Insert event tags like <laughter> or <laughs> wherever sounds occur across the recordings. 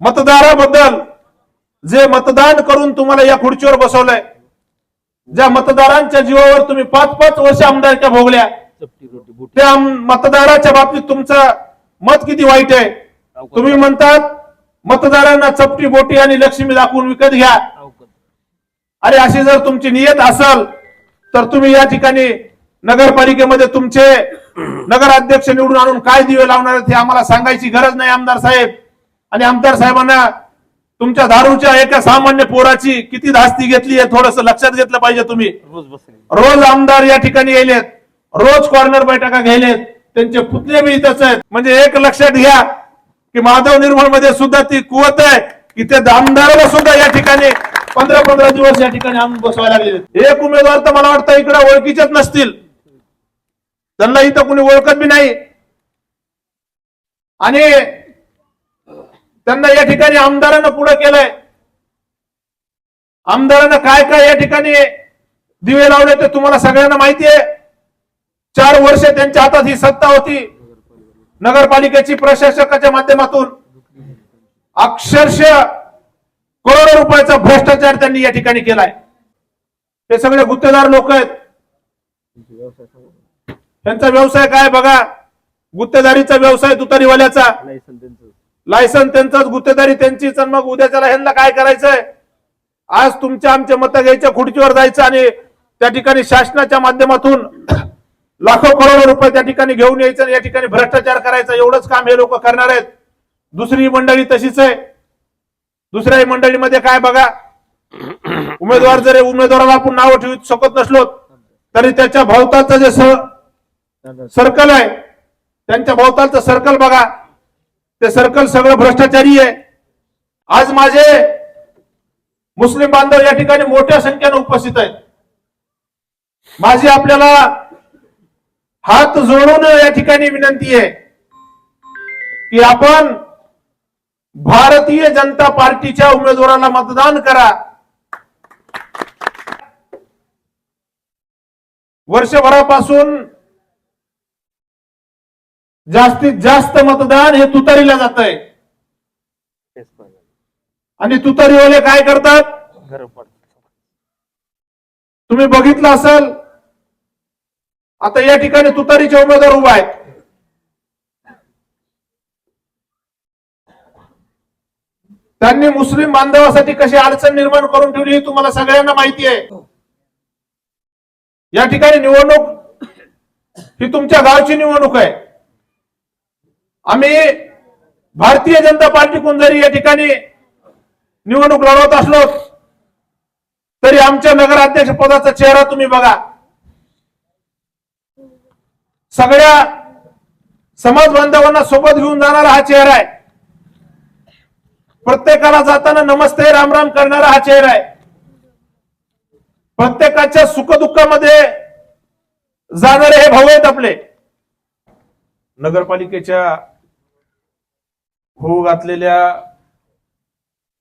मतदाराबद्दल जे मतदान करून तुम्हाला या खुर्चीवर बसवलंय ज्या मतदारांच्या जीवावर तुम्ही पाच पाच वर्ष आमदारच्या भोगल्या त्या मतदाराच्या बाबतीत तुमचं मत किती वाईट आहे? तुम्ही म्हणतात मतदारांना चपटी बोटी आणि लक्ष्मी दाखवून विकत घ्या. अरे अशी जर तुमची नियत असल तर तुम्ही या ठिकाणी नगरपालिकेमध्ये तुमचे नगराध्यक्ष निवडून आणून काय दिवे लावणार हे आम्हाला सांगायची गरज नाही आमदार साहेब. आणि आमदार साहेबांना तुमच्या दारूच्या एका सामान्य पोराची किती धास्ती घेतली आहे थोडस लक्षात घेतलं पाहिजे तुम्ही. रोज आमदार या ठिकाणी येलेत रोज कॉर्नर बैठका घ्यायलेत. त्यांचे पुतळे बी इथंच आहेत. म्हणजे एक लक्षात घ्या की माधव निर्मळमध्ये सुद्धा ती कुवत आहे की ते आमदाराला सुद्धा या ठिकाणी पंधरा पंधरा दिवस या ठिकाणी आणून बसवायला लागले एक उमेदवार तर मला वाटतं इकडे ओळखीचेच नसतील. त्यांना इथं कुणी ओळखत बी नाही. आणि त्यांना या ठिकाणी आमदारानं पुढे केलंय. आमदारानं काय काय या ठिकाणी दिवे लावले ते तुम्हाला सगळ्यांना माहिती आहे. चार वर्ष त्यांच्या हातात ही सत्ता होती. नगरपालिकेची प्रशासकाच्या माध्यमातून. अक्षरशः करोडो रुपयाचा भ्रष्टाचार त्यांनी या ठिकाणी केलाय. ते सगळे गुत्तेदार लोक आहेत. त्यांचा व्यवसाय काय बघा. गुत्तेदारीचा व्यवसाय तुतारीवाल्याचा लायसन त्यांचं लायसन त्यांचाच गुत्तेदारी त्यांचीच आणि मग उद्याच्याला ह्यांना काय करायचंय? आज तुमच्या आमच्या मत घ्यायच्या खुर्चीवर जायचं आणि त्या ठिकाणी शासनाच्या माध्यमातून <clears throat> लाखो करोडो रुपये त्या ठिकाणी घेऊन यायचं आणि या ठिकाणी भ्रष्टाचार करायचा. एवढंच काम हे लोक करणार आहेत. दुसरी मंडळी तशीच आहे. दुसऱ्या मंडळीमध्ये काय बघा <clears throat> उमेदवार जरी उमेदवाराला आपण नाव ठेवू शकत नसलो तरी त्याच्या भोवतालचं जे सर्कल आहे त्यांच्या भोवतालचं सर्कल बघा. ते सर्कल सगळं भ्रष्टाचारी आहे. आज माझे मुस्लिम बांधव या ठिकाणी मोठ्या संख्येने उपस्थित आहेत. माझी आपल्याला हात जोडून या ठिकाणी विनंती आहे की आपण भारतीय जनता पार्टीच्या उमेदवाराला मतदान करा. वर्षभरापासून जास्तीत जास्त मतदान हे तुतारीला जात आहे आणि तुतारीवाले काय करतात? तुम्ही बघितलं असेल आता या ठिकाणी तुतारीचे उमेदवार उभा आहेत. त्यांनी मुस्लिम बांधवासाठी कशी अडचण निर्माण करून ठेवली ही तुम्हाला सगळ्यांना माहिती आहे. या ठिकाणी निवडणूक ही तुमच्या गावची निवडणूक आहे. आम्ही भारतीय जनता पार्टीकडून जरी या ठिकाणी निवडणूक लढवत असलो तरी आमच्या नगराध्यक्ष पदाचा चेहरा तुम्ही बघा. सगळ्या समाज बांधवांना सोबत घेऊन जाणारा हा चेहरा आहे. प्रत्येकाला जाताना नमस्ते राम राम करणारा हा चेहरा आहे. प्रत्येकाच्या सुखदुःखामध्ये जाणारे हे भाऊ आहेत आपले. नगरपालिकेच्या होऊ घातलेल्या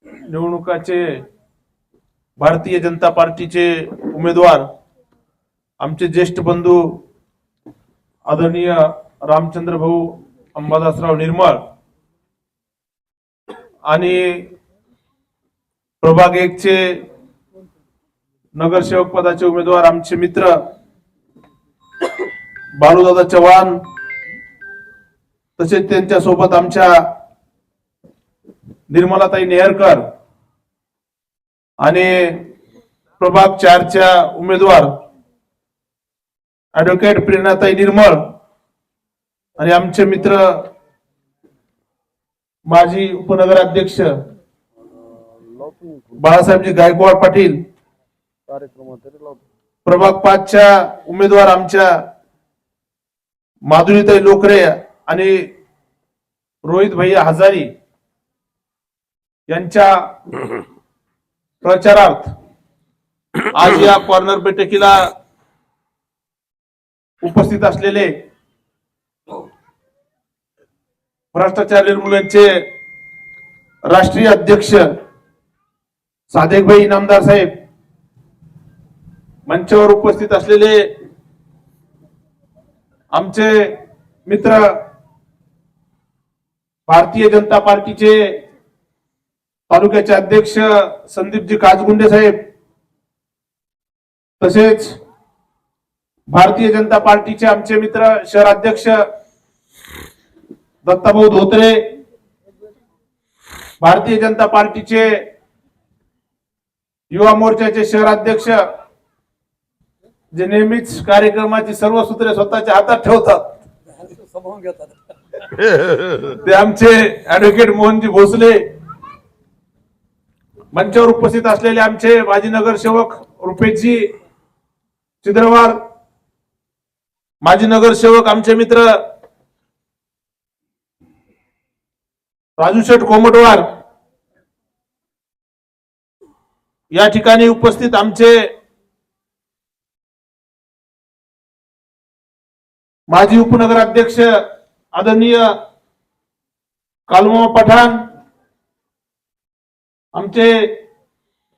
निवडणुकाचे भारतीय जनता पार्टीचे उमेदवार आमचे ज्येष्ठ बंधू आदरणीय रामचंद्र भाऊ अंबादासराव निर्मळ आणि प्रभाग एकचे नगरसेवक पदाचे उमेदवार आमचे मित्र बाळूदादा चव्हाण तसेच त्यांच्यासोबत आमच्या निर्मलाताई नेहरकर आणि प्रभाग चारच्या उमेदवार ऍडव्होकेट प्रेरणाताई निर्मळ आणि आमचे मित्र माजी उपनगराध्यक्ष बाळासाहेबजी गायकवाड पाटील प्रभाग पाचच्या उमेदवार आमच्या माधुरीताई लोकरे आणि रोहित भैया हजारी यांच्या प्रचारार्थ आज या कॉर्नर बैठकीला उपस्थित असलेले भ्रष्टाचार निर्मूलनचे राष्ट्रीय अध्यक्ष सादेकभाई इनामदार साहेब मंचावर उपस्थित असलेले आमचे मित्र भारतीय जनता पार्टीचे तालुक्याचे अध्यक्ष संदीपजी काजगुंडे साहेब तसेच भारतीय जनता पार्टीचे आमचे मित्र शहराध्यक्ष दत्ताभाऊ धोत्रे भारतीय जनता पार्टीचे युवा मोर्चाचे शहराध्यक्ष जे नेहमीच कार्यक्रमाची सर्व सूत्रे स्वतःच्या हातात ठेवतात. <laughs> ते आमचे ऍडव्होकेट मोहनजी भोसले मंचावर उपस्थित असलेले आमचे माजी नगरसेवक रुपेशजी चिद्रवार माजी नगरसेवक आमचे मित्र राजू शेठ कोमटवार या ठिकाणी उपस्थित आमचे माजी उपनगराध्यक्ष आदरणीय कालमा पठाण आमचे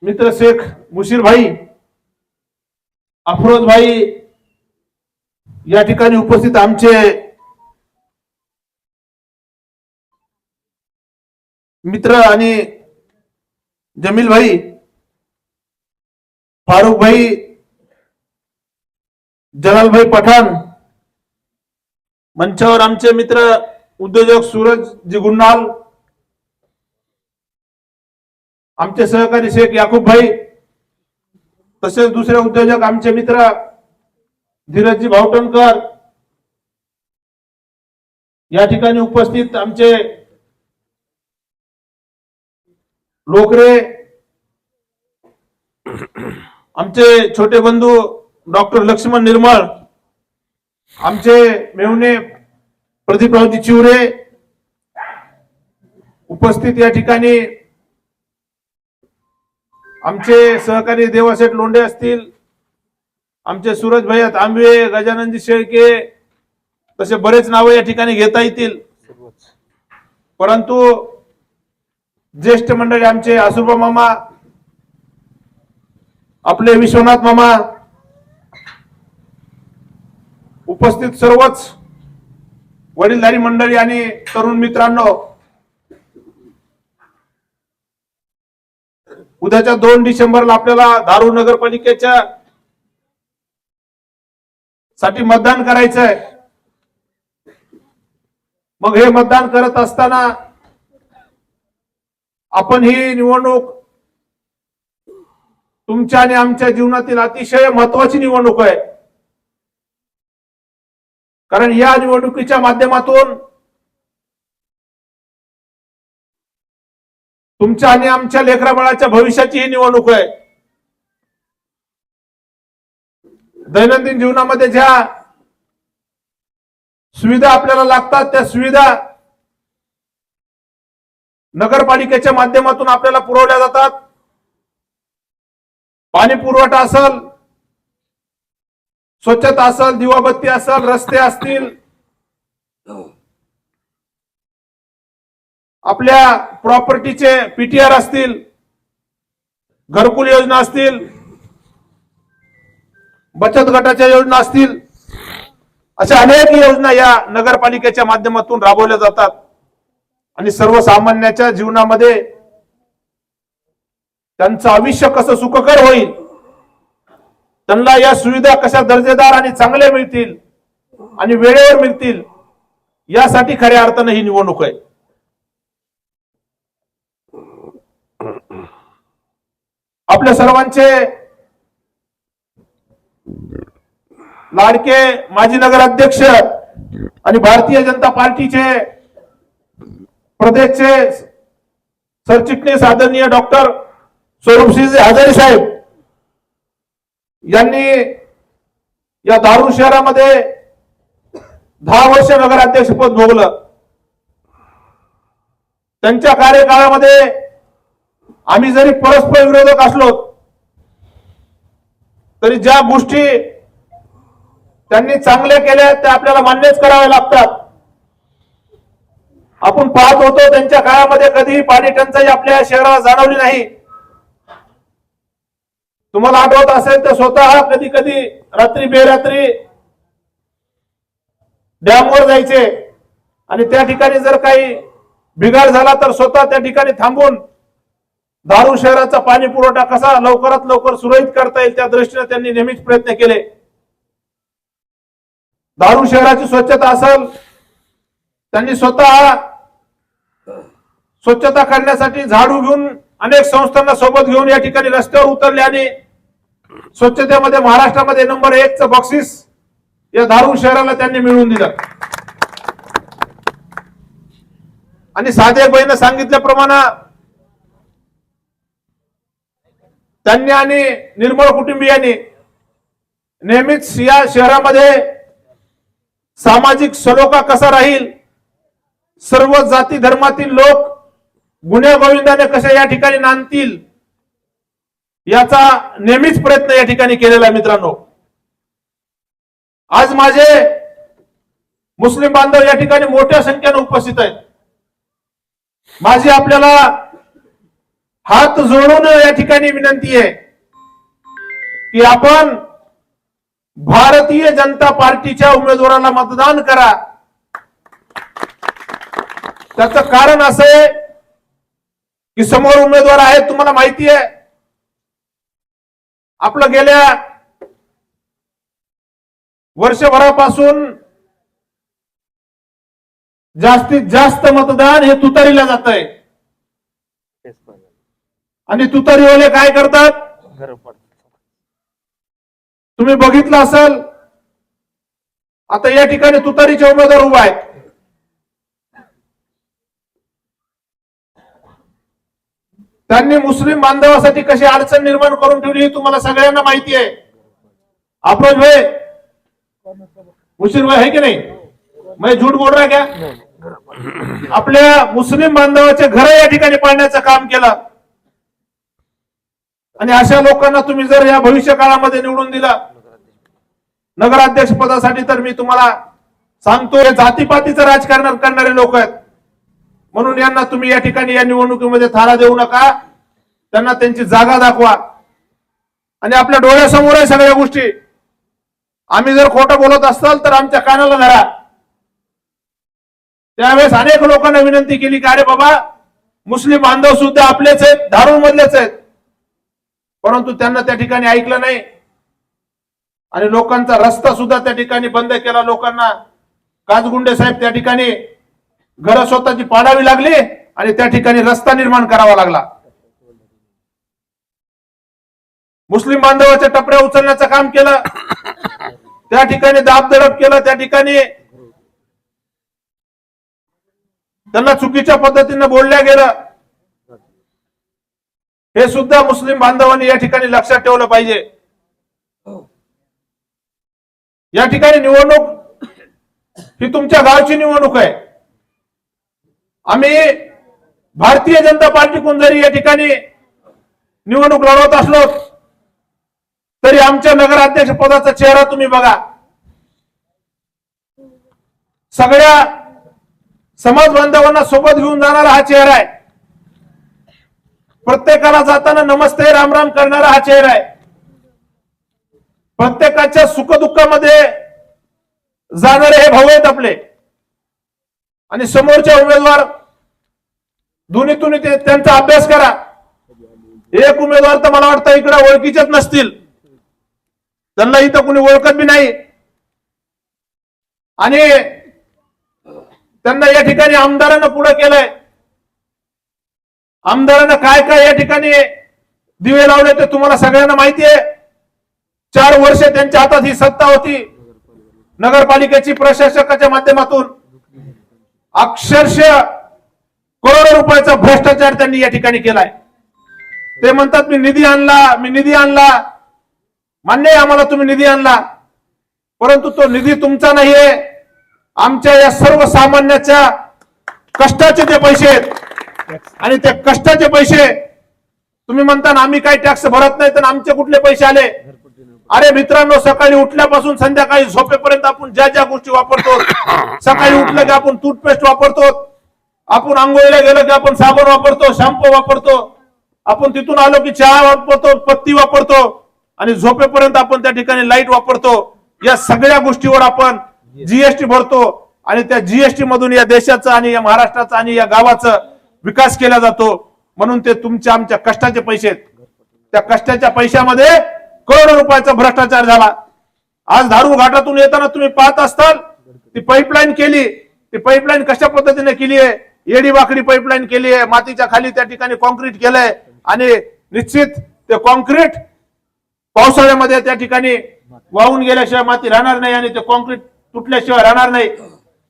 मित्र शेख मुशीर भाई अफरोज भाई या ठिकाणी उपस्थित आमचे मित्र आणि जमील भाई फारुख भाई जलाल भाई पठाण मंचावर आमचे मित्र उद्योजक सूरज जिगुणाल आमचे सहकारी शेख याकूब भाई तसेच दुसरे उद्योजक आमचे मित्र धीरजजी भावटणकर या ठिकाणी उपस्थित आमचे लोकरे आमचे छोटे बंधू डॉक्टर लक्ष्मण निर्मळ आमचे मेहुणे प्रदीपरावजी चिवरे उपस्थित या ठिकाणी आमचे सहकारी देवासेठ लोंढे असतील आमचे सूरज भैया तांबे गजाननजी शेळके तसे बरेच नावं या ठिकाणी घेता येतील. परंतु ज्येष्ठ मंडळी आमचे आसुबा मामा आपले विश्वनाथ मामा उपस्थित सर्वच वडीलधारी मंडळी आणि तरुण मित्रांनो उद्याच्या दोन डिसेंबरला आपल्याला दारू नगरपालिकेच्या साठी मतदान करायचं आहे मग हे मतदान करत असताना आपण ही निवडणूक तुमच्या आणि आमच्या जीवनातील अतिशय महत्वाची निवडणूक आहे. कारण या निवडणुकीच्या माध्यमातून तुमच्या आणि आमच्या लेकराबाळाच्या भविष्याची ही निवडणूक आहे. दैनंदिन जीवनामध्ये ज्या सुविधा आपल्याला लागतात त्या सुविधा नगरपालिकेच्या माध्यमातून आपल्याला पुरवल्या जातात. पाणी पुरवठा असल स्वच्छता असल दिवाबत्ती असल रस्ते असतील आपल्या प्रॉपर्टीचे पीटीआर असतील घरकुल योजना असतील बचत गटाच्या योजना असतील अशा अनेक योजना या नगरपालिकेच्या माध्यमातून राबवल्या जातात. आणि सर्वसामान्याच्या जीवनामध्ये त्यांचं आयुष्य कसं सुखकर होईल त्यांना या सुविधा कशा दर्जेदार आणि चांगल्या मिळतील आणि वेळेवर मिळतील यासाठी खऱ्या अर्थानं ही निवडणूक आहे. आपल्या सर्वांचे लाडके माजी नगराध्यक्ष आणि भारतीय जनता पार्टीचे प्रदेशचे सरचिटणीस आदरणीय डॉक्टर स्वरूपसिंह हजारे साहेब यांनी या दारू शहरामध्ये दहा वर्ष नगराध्यक्षपद भोगलं. त्यांच्या कार्यकाळामध्ये आम्ही जरी परस्पर विरोधक असलो तरी ज्या गोष्टी त्यांनी चांगल्या केल्या त्या आपल्याला मान्यच कराव्या लागतात. आपण पाहत होतो त्यांच्या काळामध्ये कधीही पाणी टंचाई आपल्या शहराला जाणवली नाही. तुम्हाला आठवत असेल तर स्वतः कधी कधी रात्री बेरात्री डॅमवर जायचे. आणि त्या ठिकाणी जर काही बिघाड झाला तर स्वतः त्या ठिकाणी थांबून दारू शहराचा पाणी पुरवठा कसा लवकरात लवकर सुरळीत करता येईल त्या दृष्टीने त्यांनी नेहमीच प्रयत्न केले. दारू शहराची स्वच्छता असेल त्यांनी स्वतः स्वच्छता करण्यासाठी झाडू घेऊन अनेक संस्थांना सोबत घेऊन या ठिकाणी रस्त्यावर उतरले आणि स्वच्छतेमध्ये महाराष्ट्रामध्ये नंबर एकचं बक्षीस या दारू शहराला त्यांनी मिळवून दिलं. आणि साधे बहिण सांगितल्याप्रमाणे त्यांनी आणि निर्मळ कुटुंबियांनी नेहमीच या शहरामध्ये सामाजिक सलोखा कसा राहील सर्व जाती धर्मातील लोक गुन्ह्या गोविंदाने कसे या ठिकाणी नांदतील याचा नेहमीच प्रयत्न या ठिकाणी केलेला आहे मित्रांनो. आज माझे मुस्लिम बांधव या ठिकाणी मोठ्या संख्येने उपस्थित आहेत. माझी आपल्याला हात जोडून या ठिकाणी विनंती आहे की आपण भारतीय जनता पार्टीच्या उमेदवाराला मतदान करा. त्याचं कारण असं आहे की समोर उमेदवार आहेत तुम्हाला माहिती आहे. आपलं गेल्या वर्षभरापासून जास्तीत जास्त मतदान हे तुतारीला जात आहे आणि तुतारीवाले काय करतात? तुम्ही बघितलं असेल? आता या ठिकाणी तुतारीचे उमेदवार उभा आहेत. त्यांनी मुस्लिम बांधवासाठी कशी अडचण निर्माण करून ठेवली ही तुम्हाला सगळ्यांना माहिती आहे. अफरोज भाई मुशीर भाई है की नहीं? मैं झूठ बोल रहा क्या आपल्या मुस्लिम बांधवाचे घर या ठिकाणी पाडण्याचं काम केलं. आणि अशा लोकांना तुम्ही जर या भविष्य काळामध्ये निवडून दिला नगराध्यक्ष पदासाठी तर मी तुम्हाला सांगतो हे जातीपातीचं राजकारण करणारे लोक आहेत. म्हणून यांना तुम्ही या ठिकाणी या निवडणुकीमध्ये थारा देऊ नका. त्यांना त्यांची जागा दाखवा. आणि आपल्या डोळ्यासमोर आहे सगळ्या गोष्टी. आम्ही जर खोटं बोलत असाल तर आमच्या कानाला धरा. त्यावेळेस अनेक लोकांना विनंती केली की अरे बाबा मुस्लिम बांधव सुद्धा आपलेच आहेत धारूळ मधलेच आहेत. परंतु त्यांना त्या ठिकाणी ऐकलं नाही. आणि लोकांचा रस्ता सुद्धा त्या ठिकाणी बंद केला लोकांना. काजगुंडे साहेब त्या ठिकाणी घर स्वतःची पाडावी लागली आणि त्या ठिकाणी रस्ता निर्माण करावा लागला. मुस्लिम बांधवाच्या टपऱ्या उचलण्याचं काम केलं. त्या ठिकाणी दाबदडप केलं त्या ठिकाणी त्यांना चुकीच्या पद्धतीनं बोलल्या गेलं. हे सुद्धा मुस्लिम बांधवांनी या ठिकाणी लक्षात ठेवलं पाहिजे. या ठिकाणी निवडणूक ही तुमच्या गावची निवडणूक आहे. आम्ही भारतीय जनता पार्टीकडून जरी या ठिकाणी निवडणूक लढवत असलो तरी आमच्या नगराध्यक्ष पदाचा चेहरा तुम्ही बघा. सगळ्या समाज बांधवांना सोबत घेऊन जाणारा हा चेहरा आहे. प्रत्येकाला जाताना नमस्ते राम राम करणारा हा चेहरा आहे. प्रत्येकाच्या सुखदुःखामध्ये जाणारे हे भाऊ आहेत आपले. आणि समोरच्या उमेदवार दोन्हीतून ते त्यांचा अभ्यास करा. एक उमेदवार तर मला वाटतं इकडे ओळखीचेच नसतील. त्यांना इथं कुणी ओळखत बी नाही. आणि त्यांना या ठिकाणी आमदारानं पुढे केलंय. आमदारांना काय काय या ठिकाणी दिवे लावले ते तुम्हाला सगळ्यांना माहिती आहे. चार वर्ष त्यांच्या हातात ही सत्ता होती. नगरपालिकेची प्रशासकाच्या माध्यमातून. अक्षरशः करोडो रुपयाचा भ्रष्टाचार त्यांनी या ठिकाणी केलाय. ते म्हणतात मी निधी आणला मी निधी आणला. मान्य आहे आम्हाला तुम्ही निधी आणला. परंतु तो निधी तुमचा नाहीये. आमच्या या सर्वसामान्याच्या कष्टाचे ते पैसे आहेत. आणि ते कष्टाचे पैसे तुम्ही म्हणता ना आम्ही काही टॅक्स भरत नाही तर आमचे कुठले पैसे आले? अरे मित्रांनो सकाळी उठल्यापासून संध्याकाळी झोपेपर्यंत आपण ज्या ज्या गोष्टी वापरतो सकाळी उठलं की आपण टूथपेस्ट वापरतो आपण आंघोळीला गेलो की आपण साबण वापरतो शॅम्पू वापरतो आपण तिथून आलो की चहा वापरतो पत्ती वापरतो आणि झोपेपर्यंत आपण त्या ठिकाणी लाइट वापरतो. या सगळ्या गोष्टीवर आपण जीएसटी भरतो आणि त्या जीएसटी मधून या देशाचं आणि या महाराष्ट्राचं आणि या गावाचं विकास केला जातो. म्हणून ते तुमच्या आमच्या कष्टाचे पैसे आहेत. त्या कष्टाच्या पैशामध्ये करोडो रुपयाचा भ्रष्टाचार झाला. आज धारू घाटातून येताना तुम्ही पाहत असताल ती पाईपलाईन केली. ती पाईपलाईन कशा पद्धतीने केली आहे? येडी वाकडी पाईपलाईन केली आहे. मातीच्या खाली त्या ठिकाणी कॉन्क्रीट केलंय. आणि निश्चित ते कॉन्क्रीट पावसाळ्यामध्ये त्या ठिकाणी वाहून गेल्याशिवाय माती राहणार नाही आणि ते कॉन्क्रीट तुटल्याशिवाय राहणार नाही.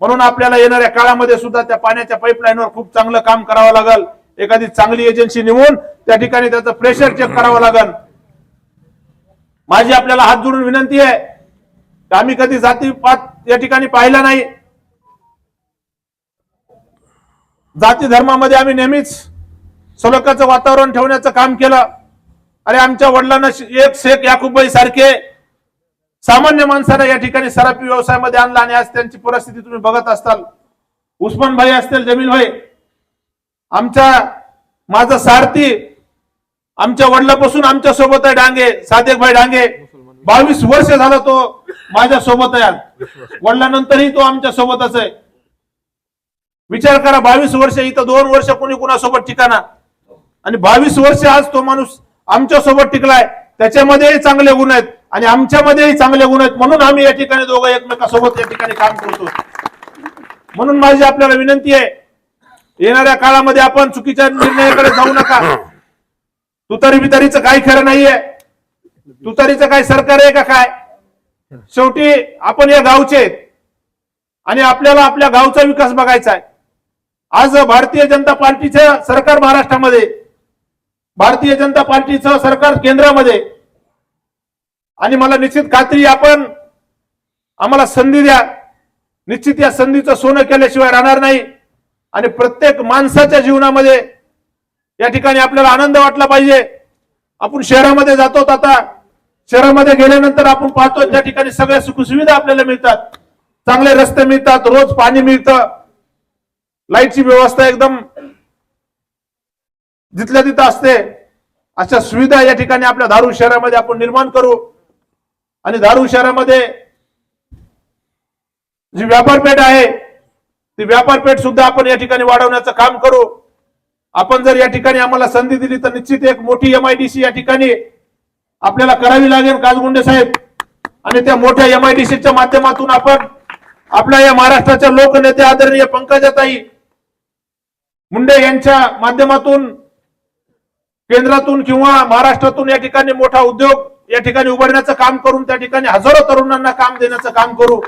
म्हणून आपल्याला येणाऱ्या काळामध्ये सुद्धा त्या पाण्याच्या पाईपलाईनवर खूप चांगलं काम करावं लागल. एखादी चांगली एजन्सी निवडून त्या ठिकाणी त्याचं प्रेशर चेक करावं लागल. माझी आपल्याला हात जोडून विनंती आहे की आम्ही कधी जातीपात या ठिकाणी पाहिला नाही. जाती धर्मामध्ये आम्ही नेहमीच सलोख्याचं वातावरण ठेवण्याचं काम केलं. अरे आमच्या वडिलांना एक शेख याकुबाई सारखे सामान्य माणसाला या ठिकाणी सराफी व्यवसायामध्ये आणला आणि आज त्यांची परिस्थिती तुम्ही बघत असताल उस्मान भाई असतील जमील भाई. आमच्या माझा सारथी आमच्या वडिलापासून आमच्यासोबत आहे डांगे सादेक भाई डांगे. बावीस वर्ष झाला तो माझ्या सोबत आहे वडिलानंतरही तो आमच्या सोबतच आहे. विचार करा बावीस वर्ष इथं दोन वर्ष कोणी कुणासोबत ठिकाणा आणि बावीस वर्ष आज तो माणूस आमच्यासोबत टिकलाय. त्याच्यामध्येही चांगले गुण आहेत. आणि आमच्यामध्येही चांगले गुण आहेत. म्हणून आम्ही या ठिकाणी दोघं एकमेकासोबत या ठिकाणी काम करतो. म्हणून माझी आपल्याला विनंती आहे येणाऱ्या काळामध्ये आपण चुकीच्या निर्णयाकडे जाऊ नका. तुतारी बितारीचं काही खरं नाहीये. तुतारीचं काय सरकार आहे का काय? शेवटी आपण या गावचे आणि आपल्याला आपल्या गावचा विकास बघायचा आहे. आज भारतीय जनता पार्टीचं सरकार महाराष्ट्रामध्ये भारतीय जनता पार्टीचं सरकार केंद्रामध्ये आणि मला निश्चित खात्री आपण आम्हाला संधी द्या. निश्चित या संधीचं सोनं केल्याशिवाय राहणार नाही. आणि प्रत्येक माणसाच्या जीवनामध्ये या ठिकाणी आपल्याला आनंद वाटला पाहिजे. आपण शहरामध्ये जातो आता शहरामध्ये गेल्यानंतर आपण पाहतो त्या ठिकाणी सगळ्या सुखसुविधा आपल्याला मिळतात. चांगले रस्ते मिळतात रोज पाणी मिळतं. लाईटची व्यवस्था एकदम जिथल्या तिथं असते. अशा सुविधा या ठिकाणी आपल्या धारू शहरामध्ये आपण निर्माण करू. आणि धारूर शहरामध्ये जी व्यापारपेठ आहे ती व्यापारपेठ सुद्धा आपण या ठिकाणी वाढवण्याचं काम करू. आपण जर या ठिकाणी आम्हाला संधी दिली तर निश्चित एक मोठी एमआयडीसी या ठिकाणी आपल्याला करावी लागेल काजगुंडे साहेब. आणि त्या मोठ्या एमआयडीसीच्या माध्यमातून आपण आपल्या या महाराष्ट्राच्या लोकनेते आदरणीय पंकजाताई मुंडे यांच्या माध्यमातून केंद्रातून किंवा महाराष्ट्रातून या ठिकाणी मोठा उद्योग या ठिकाणी उभारण्याचं काम करून त्या ठिकाणी हजारो तरुणांना काम देण्याचं काम करू.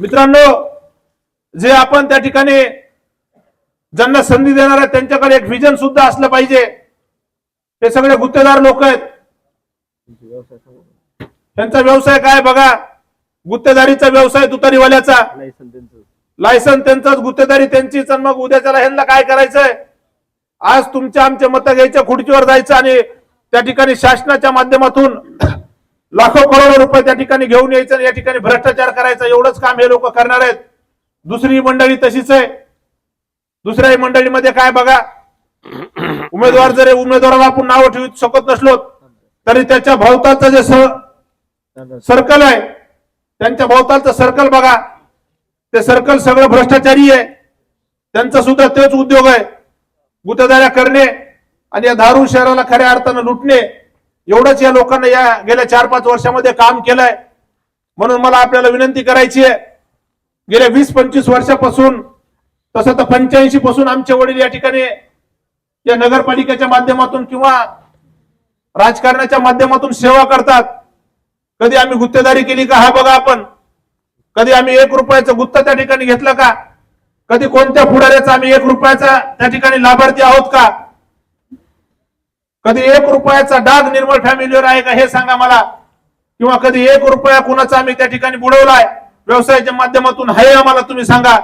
मित्रांनो जे आपण त्या ठिकाणी ज्यांना संधी देणार आहे त्यांच्याकडे एक व्हिजन सुद्धा असलं पाहिजे. ते सगळे गुत्तेदार लोक आहेत. त्यांचा व्यवसाय काय बघा? गुत्तेदारीचा व्यवसाय तुतारीवाल्याचा. लायसन त्यांचाच गुत्तेदारी त्यांचीच. आणि मग उद्याच्याला ह्यांना काय करायचंय? आज तुमच्या आमच्या मतं घ्यायच्या खुर्चीवर जायचं आणि त्या ठिकाणी शासनाच्या माध्यमातून लाखो करोडो रुपये त्या ठिकाणी घेऊन यायचं आणि या ठिकाणी भ्रष्टाचार करायचा एवढंच काम हे लोक करणार आहेत. दुसरी मंडळी तशीच आहे. दुसऱ्या मंडळीमध्ये काय बघा उमेदवार जरी उमेदवाराला आपण नाव ठेवू शकत नसलो तरी त्याच्या भोवतालचं जे सर्कल आहे त्यांच्या भोवतालचं सर्कल बघा. ते सर्कल सगळं भ्रष्टाचारी आहे. त्यांचा सुद्धा तेच उद्योग आहे. गुत्तेदाऱ्या करणे आणि या दारू शहराला खऱ्या अर्थानं लुटणे एवढंच या लोकांना या गेल्या चार पाच वर्षामध्ये काम केलंय. म्हणून मला आपल्याला विनंती करायची आहे गेल्या वीस पंचवीस वर्षापासून तसं तर पंच्याऐंशी पासून आमचे वडील या ठिकाणी या नगरपालिकेच्या माध्यमातून किंवा राजकारणाच्या माध्यमातून सेवा करतात. कधी आम्ही गुत्तेदारी केली का? हा बघा आपण. कधी आम्ही एक रुपयाचा गुत्ता त्या ठिकाणी घेतला का? कधी कोणत्या पुढाऱ्याचा आम्ही एक रुपयाचा त्या ठिकाणी लाभार्थी आहोत का? कधी एक रुपयाचा डाग निर्मळ फॅमिलीवर आहे का हे सांगा मला. किंवा कधी एक रुपया कुणाचा आम्ही त्या ठिकाणी बुडवलाय व्यवसायाच्या माध्यमातून हे आम्हाला तुम्ही सांगा.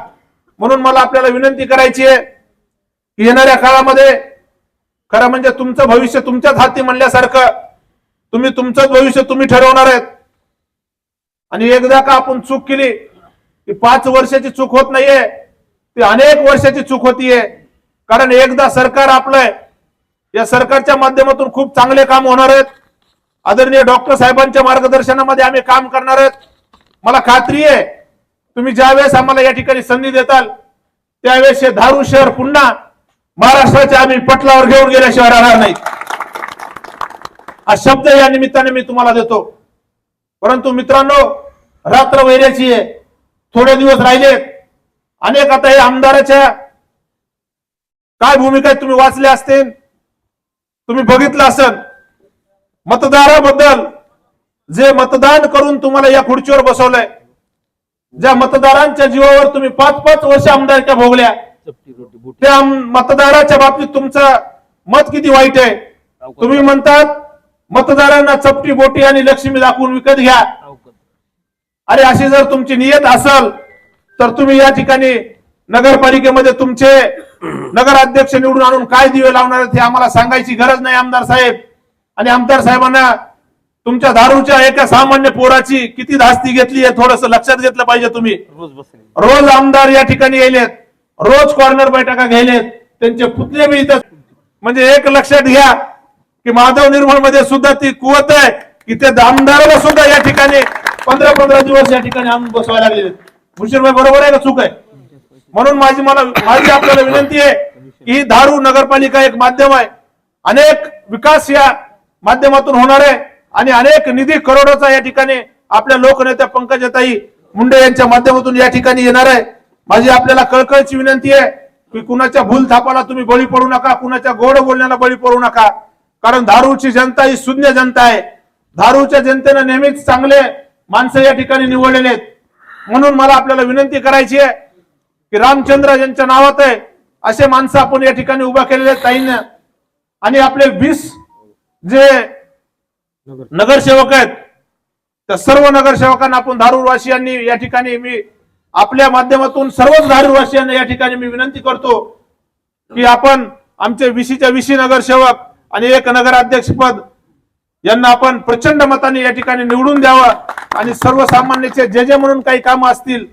म्हणून मला आपल्याला विनंती करायची आहे की येणाऱ्या काळामध्ये खरं म्हणजे तुमचं भविष्य तुमच्याच हाती म्हणल्यासारखं तुम्ही तुमचंच भविष्य तुम्ही ठरवणार आहेत. आणि एकदा का आपण चूक केली ती पाच वर्षाची चूक होत नाहीये ती अनेक वर्षाची चूक होतीये. कारण एकदा सरकार आपलंय या सरकारच्या माध्यमातून खूप चांगले काम होणार आहेत. आदरणीय डॉक्टर साहेबांच्या मार्गदर्शनामध्ये आम्ही काम करणार आहेत. मला खात्री आहे तुम्ही ज्यावेळेस आम्हाला या ठिकाणी संधी देताल त्यावेळेस हे धारू शहर पुन्हा महाराष्ट्राच्या आम्ही पटलावर घेऊन गेल्याशिवाय राहणार नाही हा शब्द या निमित्ताने मी तुम्हाला देतो. परंतु मित्रांनो रात्र वैऱ्याची आहे. थोडे दिवस राहिलेत. अनेक आता हे आमदाराच्या काय भूमिका तुम्ही वाचल्या असतील? तुम्ही बघितलं असेल मतदाराबद्दल जे मतदान करून तुम्हाला या खुर्चीवर बसवलंय ज्या मतदारांच्या जीवावर तुम्ही पाच पाच वर्ष आमदारक्या भोगल्या त्या मतदाराच्या बाबतीत तुमचं मत किती वाईट आहे? तुम्ही म्हणतात मतदारांना चपटी बोटी आणि लक्ष्मी दाखवून विकत घ्या. अरे अशी जर तुमची नियत असल तर तुम्ही या ठिकाणी नगरपालिकेमध्ये तुमचे नगराध्यक्ष निवडून आणून काय दिवे लावणार हे आम्हाला सांगायची गरज नाही आमदार साहेब. आणि आमदार साहेबांना तुमच्या दारूच्या एका सामान्य पोराची किती धास्ती घेतली आहे थोडस लक्षात घेतलं पाहिजे तुम्ही. रोज आमदार या ठिकाणी येलेत. रोज कॉर्नर बैठका घ्यायलेत त्यांचे पुतळे बी इथं म्हणजे एक लक्षात घ्या की माधव निर्मळमध्ये सुद्धा ती कुवत आहे की ते आमदाराला सुद्धा या ठिकाणी पंधरा पंधरा दिवस या ठिकाणी आणून बसवायला लागलेले मुशीरभाई बरोबर आहे का? चूक आहे? म्हणून माझी मला माझी आपल्याला विनंती आहे की ही धारू नगरपालिका एक माध्यम आहे. अनेक विकास या माध्यमातून होणार आहे आणि अनेक निधी करोडोचा या ठिकाणी आपल्या लोकनेत्या पंकजाताई मुंडे यांच्या माध्यमातून या ठिकाणी येणार आहे. माझी आपल्याला कळकळची विनंती आहे की कुणाच्या भूल थापाला तुम्ही बळी पडू नका कुणाच्या गोड बोलण्याला बळी पडू नका. कारण धारूची जनता ही शून्य जनता आहे. दारूच्या जनतेनं नेहमीच चांगले माणसं या ठिकाणी निवडलेले आहेत. म्हणून मला आपल्याला विनंती करायची आहे की रामचंद्र यांच्या नावात आहे. असे माणसं आपण या ठिकाणी उभा केलेले आहेत आणि आपले वीस जे नगरसेवक आहेत त्या सर्व नगरसेवकांना आपण धारूरवासियांनी या ठिकाणी मी आपल्या माध्यमातून सर्वच धारूरवासियांना या ठिकाणी मी विनंती करतो की आपण आमचे विशीच्या विशी नगरसेवक आणि एक नगराध्यक्षपद यांना आपण प्रचंड मताने या ठिकाणी निवडून द्यावं आणि सर्वसामान्याचे जे जे म्हणून काही कामं असतील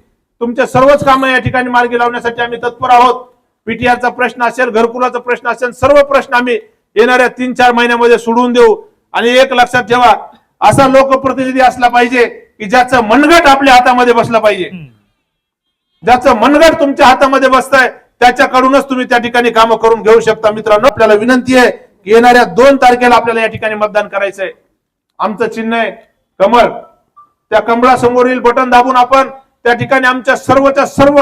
तुमच्या सर्वच कामं या ठिकाणी मार्गी लावण्यासाठी आम्ही तत्पर आहोत. पीटीआरचा प्रश्न असेल घरकुलाचा प्रश्न असेल सर्व प्रश्न आम्ही येणाऱ्या तीन चार महिन्यामध्ये सोडवून देऊ. आणि एक लक्षात ठेवा असा लोकप्रतिनिधी असला पाहिजे की ज्याचं मनगट आपल्या हातामध्ये बसलं पाहिजे. ज्याचं मनगट तुमच्या हातामध्ये बसतंय त्याच्याकडूनच तुम्ही त्या ठिकाणी कामं करून घेऊ शकता. मित्रांनो आपल्याला विनंती आहे की येणाऱ्या दोन तारखेला आपल्याला या ठिकाणी मतदान करायचंय. आमचं चिन्ह आहे कमळ. त्या कमळासमोरील बटन दाबून आपण त्या ठिकाणी आमच्या सर्वच्या सर्व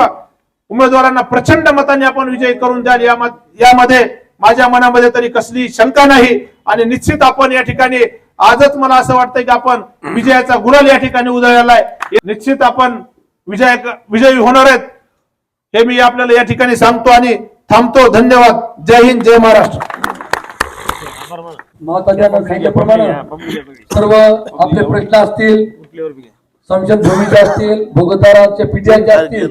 उमेदवारांना प्रचंड मताने आपण विजयी करून द्याल. यामध्ये माझ्या मनामध्ये तरी कसली शंका नाही आणि निश्चित आपण या ठिकाणी आजच मला असं वाटतंय की आपण विजयाचा गुलाल या ठिकाणी उधळलेला आहे. निश्चित आपण विजय विजयी होणार आहेत. हे मी आपल्याला या ठिकाणी सांगतो आणि थांबतो. धन्यवाद. जय हिंद जय महाराष्ट्र. महत्त्वाच्या आपण सांगितल्याप्रमाणे सर्व आपले प्रश्न असतील संशय भूमीचे असतील भूगताराचे पिढ्याचे असतील.